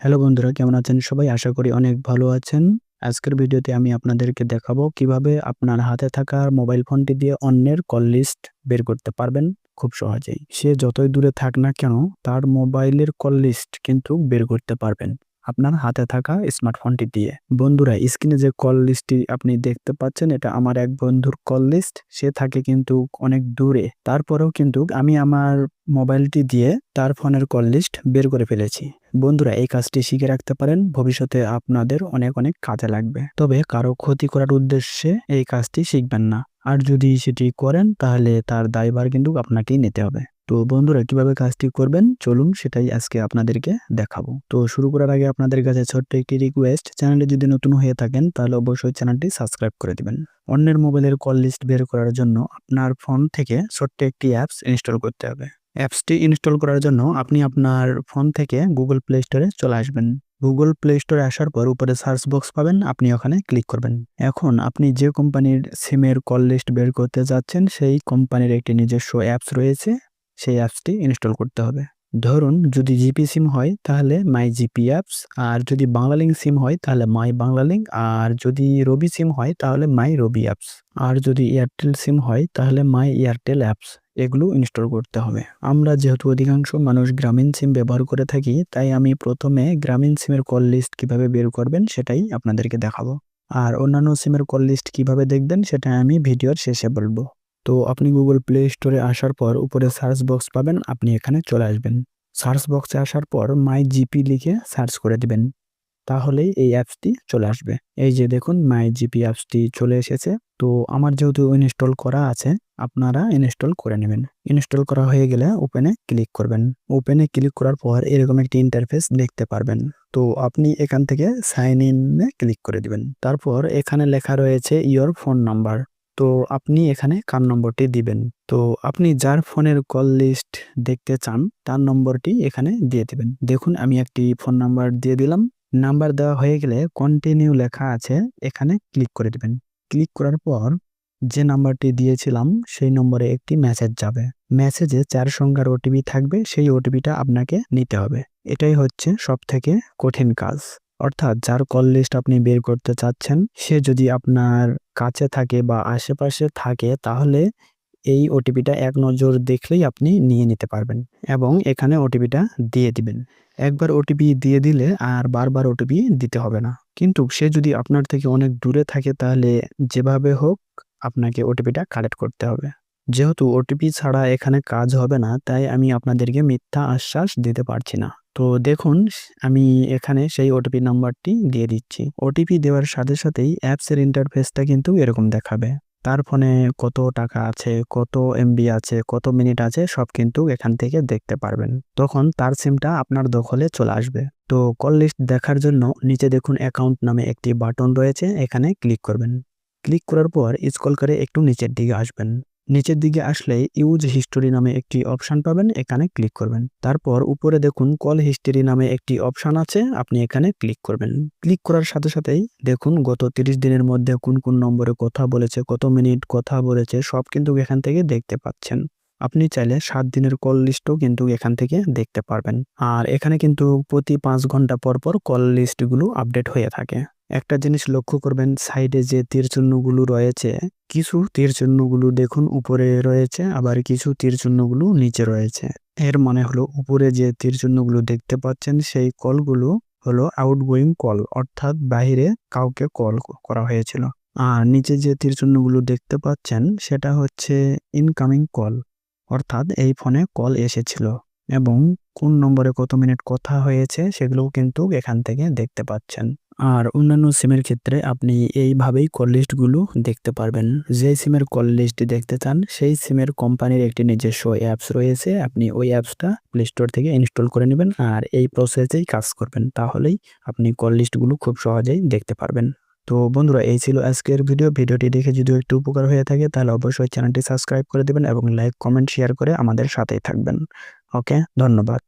Hello বন্ধুরা, কেমন আছেন সবাই? আশা করি অনেক ভালো আছেন। আজকের ভিডিওতে আমি আপনাদেরকে দেখাবো কীভাবে আপনার হাতে থাকা মোবাইল ফোনটি দিয়ে অন্যের কল লিস্ট বের করতে পারবেন খুব সহজেই। সে যতই দূরে থাক না কেন, তার মোবাইলের কল লিস্ট কিন্তু বের করতে পারবেন আপনার হাতে থাকা স্মার্টফোনটি দিয়ে। বন্ধুরা, স্ক্রিনে যে কল লিস্টটি আপনি দেখতে পাচ্ছেন, এটা আমার এক বন্ধুর কল লিস্ট। সে থাকে কিন্তু অনেক দূরে। তারপরেও কিন্তু আমি আমার মোবাইলটি দিয়ে তার ফোনের কল লিস্ট বের করে ফেলেছি। বন্ধুরা, এই কাজটি শিখে রাখতে পারেন। ভবিষ্যতে আপনাদের অনেক অনেক কাজে লাগবে। তবে কারও ক্ষতি করার উদ্দেশ্যে এই কাজটি শিখবেন না। আর যদি সেটি করেন, তাহলে তার দায়ভার কিন্তু আপনাকেই নিতে হবে। তো বন্ধুরা, কীভাবে কাজটি করবেন? চলুন সেটাই আজকে আপনাদেরকে দেখাবো। তো শুরু করার আগে আপনাদের কাছে ছোট্ট একটি রিকোয়েস্ট চ্যানেলে যদি নতুন হয়ে থাকেন, তাহলে অবশ্যই চ্যানেলটি সাবস্ক্রাইব করে দিবেন। অন্যের মোবাইলের কল লিস্ট বের করার জন্য আপনার ফোন থেকে ছোট্ট একটি অ্যাপস ইনস্টল করতে হবে। অ্যাপসটি ইনস্টল করার জন্য আপনি আপনার ফোন থেকে গুগল প্লে স্টোরে চলে আসবেন। গুগল প্লে স্টোরে আসার পর উপরে সার্চ বক্স পাবেন, আপনি ওখানে ক্লিক করবেন। এখন আপনি যে কোম্পানির সিমের কল লিস্ট বের করতে যাচ্ছেন, সেই কোম্পানির একটি নিজস্ব অ্যাপস রয়েছে, সেই অ্যাপসটি ইনস্টল করতে হবে। ধরুন যদি জিপি সিম হয়, তাহলে মাই জিপি অ্যাপস, আর যদি বাংলালিঙ্ক সিম হয়, তাহলে মাই বাংলালিঙ্ক আর যদি রবি সিম হয়, তাহলে মাই রবি অ্যাপস, আর যদি এয়ারটেল সিম হয়, তাহলে মাই এয়ারটেল অ্যাপস, এগুলো ইনস্টল করতে হবে। আমরা যেহেতু অধিকাংশ মানুষ গ্রামীণ সিম ব্যবহার করে থাকি, তাই আমি প্রথমে গ্রামীণ সিমের কল লিস্ট কীভাবে বের করবেন সেটাই আপনাদেরকে দেখাবো। আর অন্যান্য সিমের কল লিস্ট কীভাবে দেখবেন, সেটা আমি ভিডিওর শেষে বলব। তো আপনি গুগল প্লে স্টোরে আসার পর উপরে সার্চ বক্স পাবেন, আপনি এখানে চলে আসবেন। সার্চ বক্সে আসার পর মাই জিপি লিখে সার্চ করে দিবেন। তাহলেই এই অ্যাপসটি চলে আসবে। এই যে দেখুন মাই জিপি অ্যাপসটি চলে এসেছে। তো আমার যেহেতু ইনস্টল করা আছে, আপনারা ইনস্টল করে নেবেন। ইনস্টল করা হয়ে গেলে ওপেনে ক্লিক করবেন। ওপেনে ক্লিক করার পর এরকম একটি ইন্টারফেস দেখতে পারবেন। তো আপনি এখান থেকে সাইন ইনে ক্লিক করে দিবেন। তারপর এখানে লেখা রয়েছে ইয়োর ফোন নাম্বার তো আপনি এখানে কার নম্বরটি দিবেন? তো আপনি যার ফোনের কল লিস্ট দেখতে চান, তার নম্বরটি এখানে দিয়ে দেবেন। দেখুন, আমি একটি ফোন নাম্বার দিয়ে দিলাম। নাম্বার দেওয়া হয়ে গেলে কন্টিনিউ লেখা আছে, এখানে ক্লিক করে দিবেন। ক্লিক করার পর যে নাম্বারটি দিয়েছিলাম, সেই নম্বরে একটি মেসেজ যাবে। মেসেজে চার সংখ্যার ওটিপি থাকবে, সেই ওটিপিটা আপনাকে নিতে হবে। এটাই হচ্ছে সব থেকে কঠিন কাজ। অর্থাৎ যার কল লিস্ট আপনি বের করতে চাচ্ছেন, সে যদি আপনার কাছে থাকে বা আশেপাশে থাকে, তাহলে এই ওটিপিটা এক নজর দেখলেই আপনি নিয়ে নিতে পারবেন এবং এখানে ওটিপিটা দিয়ে দিবেন। একবার ওটিপি দিয়ে দিলে আর বারবার ওটিপি দিতে হবে না। কিন্তু সে যদি আপনার থেকে অনেক দূরে থাকে, তাহলে যেভাবে হোক আপনাকে ওটিপিটা কালেক্ট করতে হবে। যেহেতু ওটিপি ছাড়া এখানে কাজ হবে না, তাই আমি আপনাদেরকে মিথ্যা আশ্বাস দিতে পারছি না। তো দেখুন, আমি এখানে সেই ওটিপি নাম্বারটি দিয়ে দিচ্ছি। ওটিপি দেওয়ার সাথে সাথেই অ্যাপসের ইন্টারফেসটা কিন্তু এরকম দেখাবে। তার ফোনে কত টাকা আছে, কত এমবি আছে, কত মিনিট আছে, সব কিন্তু এখান থেকে দেখতে পারবেন। তখন তার সিমটা আপনার দখলে চলে আসবে। তো কল লিস্ট দেখার জন্য নিচে দেখুন অ্যাকাউন্ট নামে একটি বাটন রয়েছে, এখানে ক্লিক করবেন। ক্লিক করার পর স্কল করে একটু নিচের দিকে আসবেন। নিচের দিকে আসলে ইউজ হিস্টোরি নামে একটি অপশান পাবেন, এখানে ক্লিক করবেন। তারপর উপরে দেখুন কল হিস্টোরি নামে একটি অপশান আছে, আপনি এখানে ক্লিক করবেন। ক্লিক করার সাথে সাথেই দেখুন গত তিরিশ দিনের মধ্যে কোন কোন নম্বরে কথা বলেছে, কত মিনিট কথা বলেছে, সব কিন্তু এখান থেকে দেখতে পাচ্ছেন। আপনি চাইলে সাত দিনের কল লিস্টও কিন্তু এখান থেকে দেখতে পারবেন। আর এখানে কিন্তু প্রতি পাঁচ ঘণ্টা পর পর কল লিস্টগুলো আপডেট হয়ে থাকে। একটা জিনিস লক্ষ্য করবেন, সাইডে যে তীর চিহ্নগুলো রয়েছে, কিছু তীর চিহ্নগুলো দেখুন, উপরে রয়েছে, আবার কিছু তীর চিহ্নগুলো নিচে রয়েছে। এর মানে হলো, উপরে যে তীর চিহ্নগুলো দেখতে পাচ্ছেন, সেই কলগুলো হলো আউটগোয়িং কল অর্থাৎ বাইরে কাউকে কল করা হয়েছিল। আর নিচে যে তীর চিহ্নগুলো দেখতে পাচ্ছেন, সেটা হচ্ছে ইনকামিং কল অর্থাৎ এই ফোনে কল এসেছিল। এবং কোন নম্বরে কত মিনিট কথা হয়েছে, সেগুলোও কিন্তু এখান থেকে দেখতে পাচ্ছেন। আর অন্যান্য সিমের ক্ষেত্রে আপনি এইভাবেই কল লিস্টগুলো দেখতে পারবেন। যে সিমের কল লিস্ট দেখতে চান, সেই সিমের কোম্পানির একটি নিজস্ব অ্যাপস রয়েছে। আপনি ওই অ্যাপসটা প্লে স্টোর থেকে ইনস্টল করে নেবেন আর এই প্রসেসেই কাজ করবেন। তাহলেই আপনি কল লিস্টগুলো খুব সহজেই দেখতে পারবেন। তো বন্ধুরা, এই ছিল আজকের ভিডিও ভিডিওটি দেখে যদি একটু উপকার হয়ে থাকে, তাহলে অবশ্যই চ্যানেলটি সাবস্ক্রাইব করে দেবেন এবং লাইক কমেন্ট শেয়ার করে আমাদের সাথেই থাকবেন। ওকে ধন্যবাদ।